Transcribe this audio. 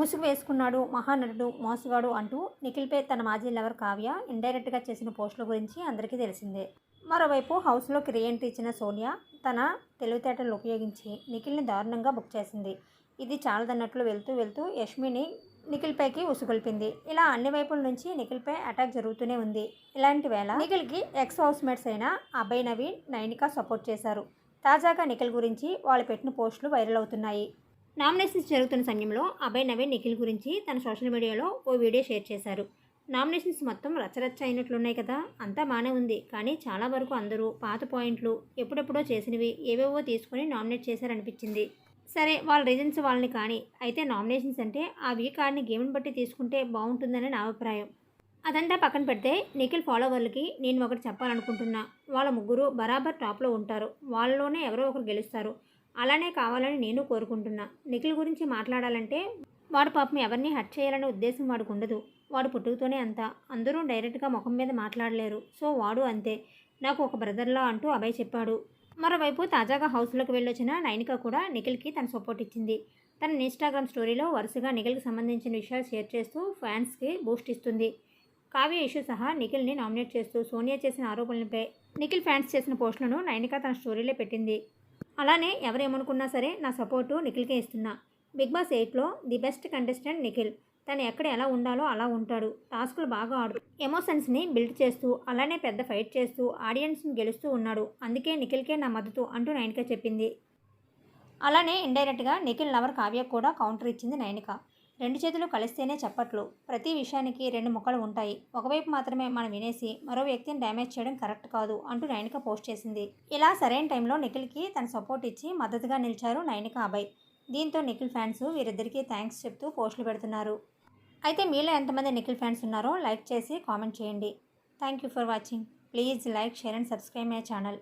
ముసుగు వేసుకున్నాడు మహానటుడు మోసగాడు అంటూ నిఖిల్పై తన మాజీ లవర్ కావ్య ఇండైరెక్ట్గా చేసిన పోస్టుల గురించి అందరికీ తెలిసిందే. మరోవైపు హౌస్లోకి రీఎంట్రీ ఇచ్చిన సోనియా తన తెలివితేటలు ఉపయోగించి నిఖిల్ని దారుణంగా బుక్ చేసింది. ఇది చాలదన్నట్లు వెళ్తూ వెళ్తూ యష్మిని నిఖిల్పైకి ఉసుగొల్పింది. ఇలా అన్ని వైపుల నుంచి నిఖిల్పై అటాక్ జరుగుతూనే ఉంది. ఇలాంటి వేళ నిఖిల్కి ఎక్స్ హౌస్మేట్స్ అయిన అభయ్ నవీన్ నైనిక సపోర్ట్ చేశారు. తాజాగా నిఖిల్ గురించి వాళ్ళు పెట్టిన పోస్టులు వైరల్ అవుతున్నాయి. నామినేషన్స్ జరుగుతున్న సమయంలో అభయ్ నవీన్ నిఖిల్ గురించి తన సోషల్ మీడియాలో ఓ వీడియో షేర్ చేశారు. నామినేషన్స్ మొత్తం రచ్చరచ్చ అయినట్లున్నాయి కదా అంతా బాగానే ఉంది. కానీ చాలా వరకు అందరూ పాత పాయింట్లు ఎప్పుడెప్పుడో చేసినవి ఏవేవో తీసుకుని నామినేట్ చేశారనిపించింది. సరే వాళ్ళ రీజన్స్ వాళ్ళని కానీ అయితే నామినేషన్స్ అంటే ఆ వీక్ ఆడిని గేమ్ని బట్టి తీసుకుంటే బాగుంటుందని నా అభిప్రాయం. అదంతా పక్కన పెడితే నిఖిల్ ఫాలోవర్లకి నేను ఒకటి చెప్పాలనుకుంటున్నా. వాళ్ళ ముగ్గురు బరాబర్ టాప్లో ఉంటారు. వాళ్ళలోనే ఎవరో ఒకరు గెలుస్తారు. అలానే కావాలని నేను కోరుకుంటున్నా. నిఖిల్ గురించి మాట్లాడాలంటే వాడు పాపం ఎవరిని హట్ చేయాలనే ఉద్దేశం వాడికి ఉండదు. వాడు పుట్టుకతోనే అంత. అందరూ డైరెక్ట్గా ముఖం మీద మాట్లాడలేరు. సో వాడు అంతే. నాకు ఒక బ్రదర్లా అంటూ అభయ్ చెప్పాడు. మరోవైపు తాజాగా హౌస్లోకి వెళ్ళొచ్చిన నైనిక కూడా నిఖిల్కి తన సపోర్ట్ ఇచ్చింది. తన ఇన్స్టాగ్రామ్ స్టోరీలో వరుసగా నిఖిల్కి సంబంధించిన విషయాలు షేర్ చేస్తూ ఫ్యాన్స్కి బూస్ట్ ఇస్తుంది. కావ్య ఇష్యూ సహా నిఖిల్ని నామినేట్ చేస్తూ సోనియా చేసిన ఆరోపణలపై నిఖిల్ ఫ్యాన్స్ చేసిన పోస్టులను నైనిక తన స్టోరీలో పెట్టింది. అలానే ఎవరేమనుకున్నా సరే నా సపోర్టు నిఖిల్కే ఇస్తున్నా. బిగ్ బాస్ ఎయిట్లో ది బెస్ట్ కంటెస్టెంట్ నిఖిల్. తను ఎక్కడ ఎలా ఉండాలో అలా ఉంటాడు. టాస్కులు బాగా ఆడు ఎమోషన్స్ని బిల్డ్ చేస్తూ అలానే పెద్ద ఫైట్ చేస్తూ ఆడియన్స్ని గెలుస్తూ ఉన్నాడు. అందుకే నిఖిల్కే నా మద్దతు అంటూ నైనిక చెప్పింది. అలానే ఇండైరెక్ట్గా నిఖిల్ లవర్ కావ్య కూడా కౌంటర్ ఇచ్చింది నైనిక రెండు చేతులు కలిస్తేనే చెప్పట్లు. ప్రతి విషయానికి రెండు ముక్కలు ఉంటాయి. ఒకవైపు మాత్రమే మనం వినేసి మరో వ్యక్తిని డ్యామేజ్ చేయడం కరెక్ట్ కాదు అంటూ నైనిక పోస్ట్ చేసింది. ఇలా సరైన టైంలో నిఖిల్కి తన సపోర్ట్ ఇచ్చి మద్దతుగా నిలిచారు నైనిక అభయ్. దీంతో నిఖిల్ ఫ్యాన్స్ వీరిద్దరికీ థ్యాంక్స్ చెప్తూ పోస్టులు పెడుతున్నారు. అయితే మీలో ఎంతమంది నిఖిల్ ఫ్యాన్స్ ఉన్నారో లైక్ చేసి కామెంట్ చేయండి. Thank you for watching. Please like share and subscribe my channel.